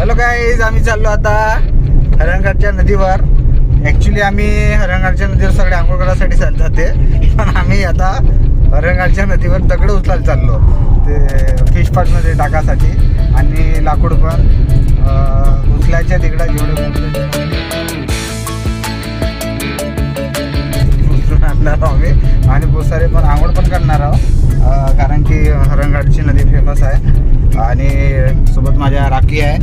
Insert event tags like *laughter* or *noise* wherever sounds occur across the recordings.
Hello guys आम्ही चाललो आता हरणघाटच्या नदीवर. ॲक्च्युली आम्ही हरणघाटच्या नदीवर सगळे आंघोळ करायसाठी चालत जाते पण आम्ही आता हरणघाटच्या नदीवर दगड उचलायला चाललो. ते फिश पार्कमध्ये टाकासाठी. आणि लाकूड पण उचलायच्या तिकडं जेवढं उचलून आणणार आहोत आम्ही. आणि बहुत सारे पण आंघोळ पण करणार आहोत. कारण की हरणघाटची नदी फेमस आहे. आणि सोबत माझ्या राखी आहे.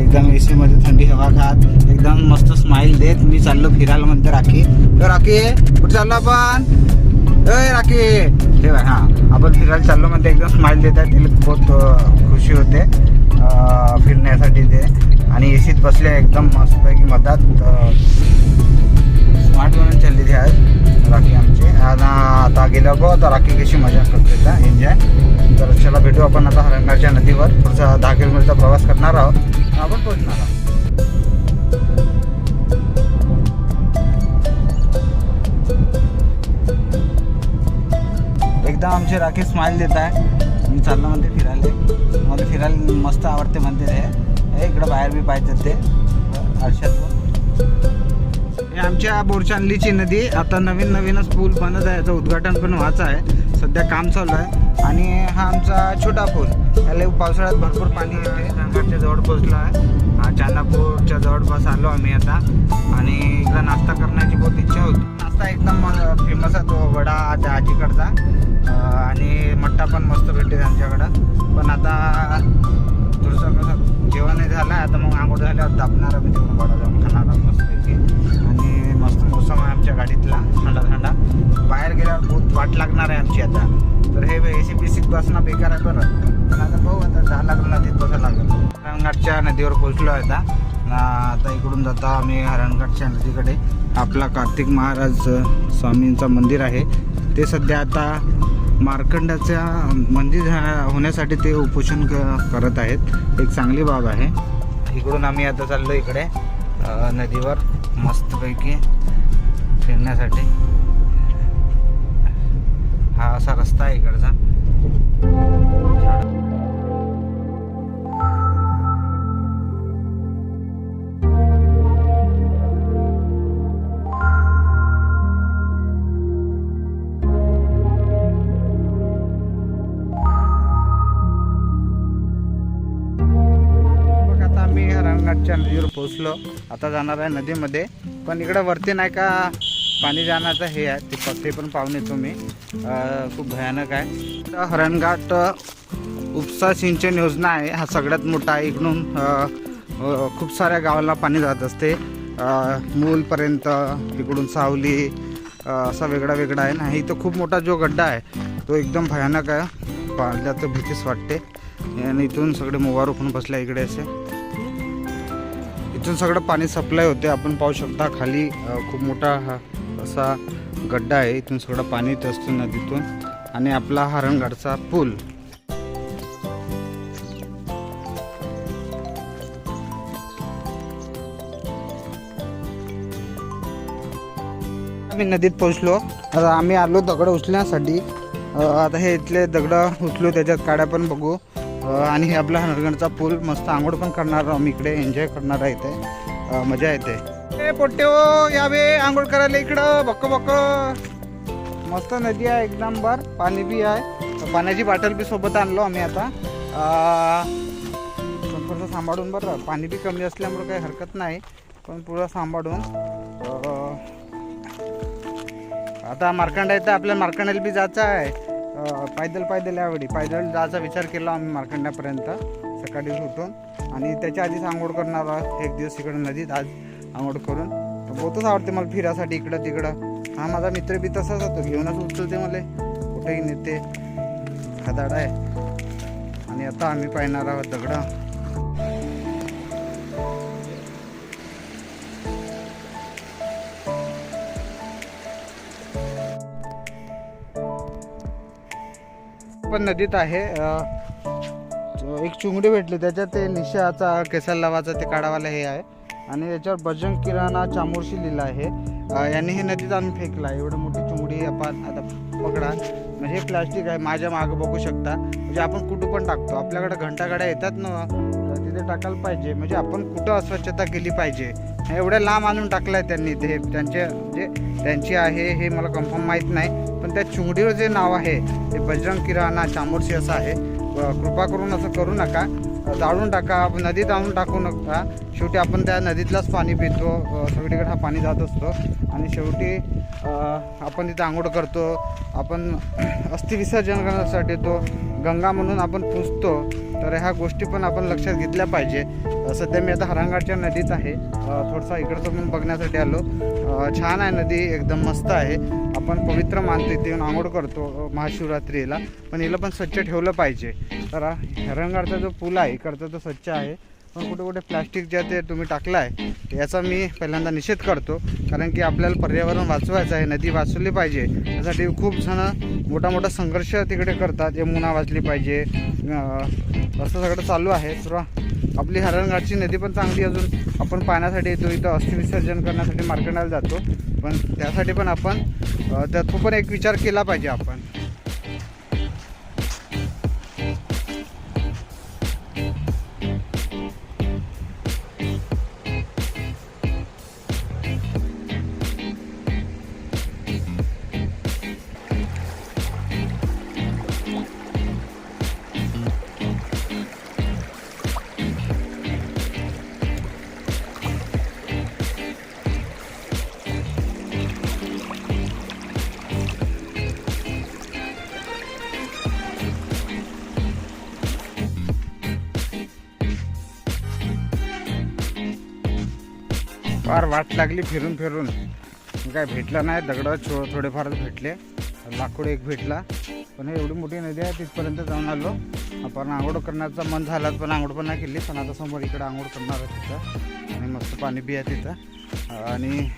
एकदम ए सीमध्ये थंडी हवा खात. एकदम मस्त स्माईल देत. मी चाललो फिरायला म्हणते राखी. तर राखी कुठे चाललो आपण? अय राखी. हे हा हां आपण फिरायला चाललो म्हणते. एकदम स्माइल देत आहे तिला बहुत खुशी होते. फिरण्यासाठी ते. आणि ए सीत बसले एकदम मस्तपैकी मधात. स्मार्ट बनून चालली ती आज राखी आमची. आणि आता गेल्यावर बघ आता राखी कशी मजा करते त्या एन्जॉय तर चला भेटू आपण आता रंगाच्या नदीवर. पुढचा दहा किलोमीटरचा प्रवास करणार आहोत. आपण पोहोचणार आहोत. एकदा आमची राखी स्माइल देत आहे. मी चाललो म्हणते फिरायला. मला फिरायला मस्त आवडते म्हणते ते. हे इकडं बाहेर बी पाहिजे ते. आरशातून आमच्या बोरचांदलीची नदी आता नवीन नवीनच पूल बनत आहे. याचं उद्घाटन पण व्हायचं आहे. सध्या काम चालू आहे. आणि हा आमचा छोटा पूल. याला पावसाळ्यात भरपूर पाणी येते. रंगाच्या जवळ पोचलो आहे. हा चांदापूरच्या जवळपास आलो आम्ही आता. आणि इकडं नाश्ता करण्याची बहुत इच्छा होती. नाश्ता एकदम फेमस आहे तो वडा त्या आजीकडचा. आणि मट्टा पण मस्त भेटते त्यांच्याकडं. पण आता थोडंसं कसं जेवण झालं. झालं आता मग आंघोळ झाल्यावर दाबणार आम्ही. तिकडून वडा जाऊन खाणार मस्त आणि मस्त आहे आमच्या गाडीतला थंडा थंडा. बाहेर गेल्यावर बहुत वाट लागणार आहे आमची आता. तर हे ए सी बी सीत बसणं बेकार आहे बरं. पण आता भाऊ आता दहा लागलं नदीत बसायला लागलं. हरणघाटच्या नदीवर पोहोचलो आहे आता. आता इकडून जाता आम्ही हरणघाटच्या नदीकडे. आपला कार्तिक महाराज स्वामींचं मंदिर आहे. ते सध्या आता मार्कंडाच्या मंदिर होण्यासाठी ते उपोषण क- करत आहेत. एक चांगली बाब आहे. इकडून आम्ही आता चाललो इकडे. नदीवर मस्तपैकी फिरण्यासाठी. हा असा रस्ता आहे इकडचा. बघ आता नदीवर पोहोचलो. आता जाणार आहे नदीमध्ये. पण इकडं वरती नाही का पाणी जाण्याचं हे आहे ते पत्ते पण पाहून येतो मी. खूप भयानक आहे. तर हरणघाट उपसा सिंचन योजना आहे. हा सगळ्यात मोठा आहे. इकडून खूप साऱ्या गावाला पाणी जात असते. मूलपर्यंत इकडून सावली असा वेगळा वेगळा आहे. ना इथं खूप मोठा जो गड्डा आहे तो एकदम भयानक आहे. पाहिल्याचं भीतीच वाटते. आणि इथून सगळे मोबार उठून बसल्या इकडे असे. इथून सगळं पाणी सप्लाय होते. आपण पाहू शकता खाली खूप मोठा हा असा गड्डा आहे. इथून सगळं पाणी येत असतं नदीतून. आणि आपला हरणगडचा पूल. आम्ही नदीत पोहोचलो. आता आम्ही आलो दगड उचलण्यासाठी. आता हे इथले दगड उचलू त्याच्यात काड्या पण बघू. आणि हे आपला हरणगडचा पूल. मस्त आंघोळ पण करणार आहोत आम्ही इकडे. एन्जॉय करणार आहे इथे. मजा येते. ए पोट्टे हो यावे आंघोळ करायला इकडं बक्क बक्क. मस्त नदी आहे एकदम बर पाणी बी आहे. पाण्याची बाटल बी सोबत आणलो आम्ही आता. पण थोडंसं सांभाळून बरं पाणी बी कमी असल्यामुळे काही हरकत नाही पण पुढं सांभाळून आता मार्कंडा येतं आपल्या मार्कंडाला बी जायचं आहे. पायदल पायदल यावेळी. पायदल जायचा विचार केला आम्ही मार्कंड्यापर्यंत सकाळी उठून. आणि त्याच्या आधीच आंघोळ करणार आहोत. एक दिवस इकडं नदीत. आज आंघोळ करून. तर बहुतच आवडते मला फिरायसाठी इकडं तिकडं. हा माझा मित्र बी तसाच होतो घेऊनच उचलते मला. कुठेही नेते. खदाड आहे. आणि आता आम्ही पाहणार आहोत दगडं. पण नदीत आहे एक चुंगडी भेटली. त्याच्यात ते निशाचा केसर लावाचा ते काढावाला हे आहे. आणि याच्यावर बजरंग किराणा चामोर्शी लिहिलं आहे. यांनी हे नदीत आम्ही फेकला एवढं मोठी चुंगडी आपण आता पकडा म्हणजे हे प्लास्टिक आहे. माझ्या मागं बघू शकता. म्हणजे आपण कुठं पण टाकतो. आपल्याकडे घंटागाड्या येतात ना तर तिथे टाकायला पाहिजे. म्हणजे आपण कुठं अस्वच्छता केली पाहिजे. हे एवढ्या लांब आणून टाकलं आहे त्यांनी. ते त्यांचे म्हणजे त्यांची आहे हे मला कन्फर्म माहीत नाही. पण त्या चुंगडीवर जे नाव आहे ते बजरंग किराणा चामोर्शी असं आहे. कृपा करून असं करू नका. जाळून टाका. नदीत आणून टाकू नका. शेवटी आपण त्या नदीतलाच पाणी पितो सगळीकडे हा पाणी जात असतो. आणि शेवटी आपण तिथं आंघोळ करतो. आपण *clears throat* अस्थिविसर्जन करण्यासाठी तो गंगा म्हणून आपण पुजतो. तर ह्या गोष्टी पण आपण लक्षात घेतल्या पाहिजे. सध्या मी आता हरंगाडच्या नदीत आहे. थोडंसं इकडचं पण बघण्यासाठी आलो. छान आहे नदी एकदम मस्त आहे. आपण पवित्र मानतो इथे येऊन आंघोळ करतो महाशिवरात्रीला. पण हिला पण स्वच्छ ठेवलं पाहिजे. तर हरंगाडचा जो पूल आहे इकडचा तो स्वच्छ आहे. पण कुठे कुठे प्लॅस्टिक जे ते तुम्ही टाकलं आहे याचा मी पहिल्यांदा निषेध करतो. कारण की आपल्याला पर्यावरण वाचवायचं आहे नदी वाचवली पाहिजे. त्यासाठी खूप जण मोठा मोठा संघर्ष तिकडे करतात यमुना वाचली पाहिजे. असं सगळं चालू आहे तर आपली हरणघाटची नदी पण चांगली अजून. आपण पाहण्यासाठी येतो इथं अस्थिविसर्जन करण्यासाठी मार्केटाला जातो. पण त्यासाठी पण आपण त्या त्यात तो पण एक विचार केला पाहिजे आपण. फार वाट लागली फिरून फिरून. काय भेटलं नाही दगड छो थोडेफार भेटले. लाकूड एक भेटला. पण हे एवढी मोठी नदी आहे तिथपर्यंत जाऊन आलो. आपण आंघोळ करण्याचा मन झाला पण आंघोळ पण नाही केली. पण आता समोर इकडे आंघोळ करणार आहे तिथं. आणि मस्त पाणी बी आहे तिथं. आणि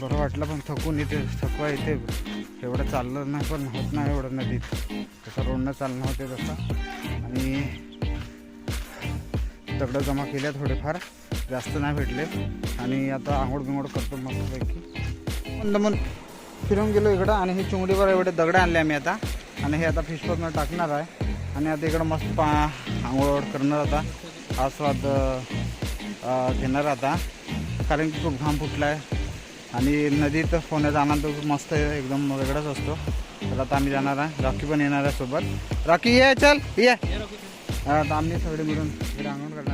बरं वाटलं पण थकून इथे थकवा येते एवढं चाललं नाही पण होत नाही एवढं नदीत. तसं रोडनं चालणं होते तसं. आणि दगडं जमा केल्या थोडेफार. जास्त नाही भेटले. आणि आता आंघोळ बिंगोड करतो मस्तपैकी. मंद मन फिरून गेलो इकडं आणि हे चिंगडीवर एवढे दगडं आणले आम्ही आता. आणि हे आता फिशपॉटमध्ये टाकणार आहे. आणि आता इकडं मस्त पा आंघोळ करणार आता. हा स्वाद घेणार आता. कारण की खूप घाम फुटला आहे आणि नदीत पोहण्याचा आनंद खूप मस्त आहे एकदम वेगळाच असतो. तर आता आम्ही जाणार आहे. राखी पण येणार आहे सोबत. राखी ये चल ये. आता आम्ही सगळे मिळून इकडे आंघोळ करणार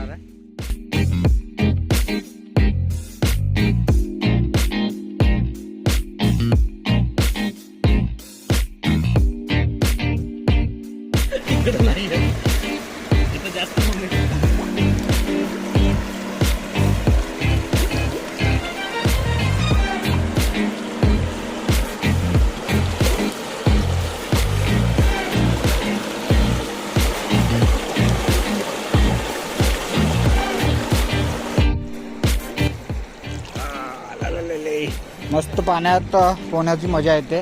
मस्त पाण्यात पोहण्याची मजा येते.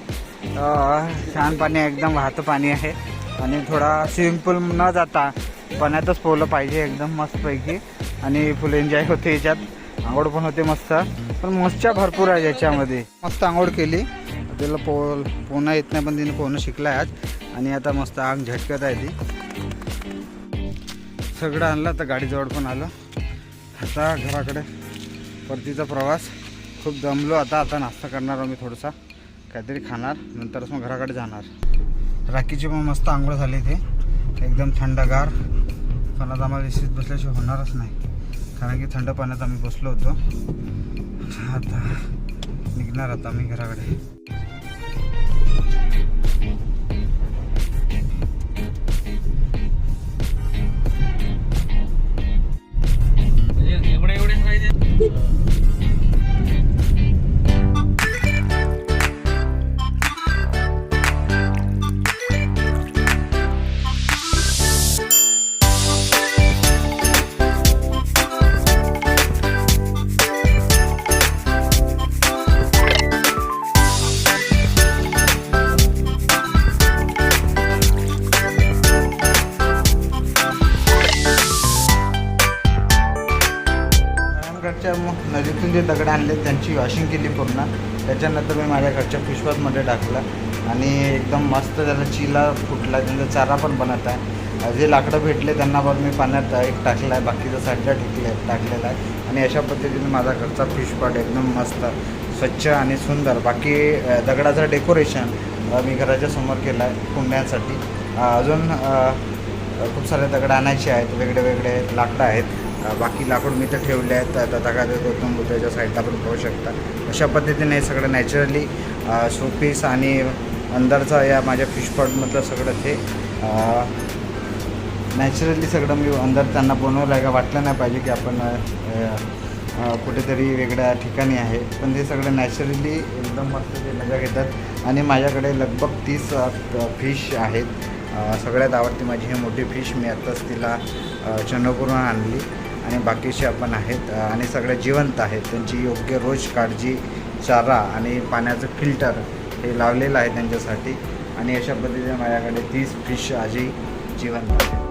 छान पाणी एकदम वाहतं पाणी आहे. आणि थोडा स्विमिंग पूल न जाता पाण्यातच पोहलं पाहिजे एकदम मस्तपैकी. आणि फुल एन्जॉय होते याच्यात. आंघोळ पण होते मस्त. पण मस्त्या भरपूर आहे याच्यामध्ये. मस्त आंघोळ केली. तिला पो पोहणं येत नाही पण तिने पोहणं शिकलं आहे आज. आणि आता मस्त आंग झटकत आहे ती. सगळं आणलं आता गाडीजवळ पण आलं. आता घराकडे परतीचा प्रवास. खूप जमलो आता आता नाश्ता करणार आम्ही थोडासा. काहीतरी खाणार. नंतरच मग घराकडे जाणार. राखीची पण मस्त आंघोळ झाली इथे. एकदम थंडगार. पण आता आम्हाला एसीत बसल्याशिवाय होणारच नाही. कारण की थंड पाण्यात आम्ही बसलो होतो. आता निघणार आता आम्ही घराकडे. जे दगड आणले त्यांची वॉशिंग केली पूर्ण. त्याच्यानंतर मी माझ्या घरच्या पिशवातमध्ये टाकलं आणि एकदम मस्त त्याला चिला फुटला त्यांचा चारा पण बनत आहे. जे लाकडं भेटले त्यांना पण मी पाण्यात एक टाकलं आहे बाकीचं साईडला टिकले टाकलेला आहे. आणि अशा पद्धतीने माझा घरचा फिशपॉट एकदम मस्त स्वच्छ आणि सुंदर. बाकी दगडाचं डेकोरेशन मी घराच्या समोर केलं आहे कुंड्यांसाठी. अजून खूप सारे दगड आणायचे आहेत वेगळे वेगळे लाकडं आहेत. बाकी लाकूड मी तर ठेवले आहेत. आता तगादे गौतम बुद्धाच्या साईडला पण पाहू शकता. अशा पद्धतीने हे सगळं नॅचरली शोपीस आणि अंदरचा या माझ्या फिशपॉटमधलं सगळं ते नॅचरली सगळं मी अंदर त्यांना बनवलं आहे का वाटलं नाही पाहिजे की आपण कुठेतरी वेगळ्या ठिकाणी आहे. पण ते सगळं नॅचरली एकदम मस्त ते मजा घेतात. आणि माझ्याकडे लगभग तीस फिश आहेत. सगळ्यात आवडती माझी ही मोठी फिश मी आत्ताच तिला चंद्रपूरहून आणली. आणि बाकीचे आपण आहेत आणि सगळे जिवंत आहेत. त्यांची योग्य रोज काळजी चारा आणि पाण्याचं फिल्टर हे लावलेलं आहे त्यांच्यासाठी. आणि अशा पद्धतीने माझ्याकडे तीस फिश आजही जिवंत आहेत.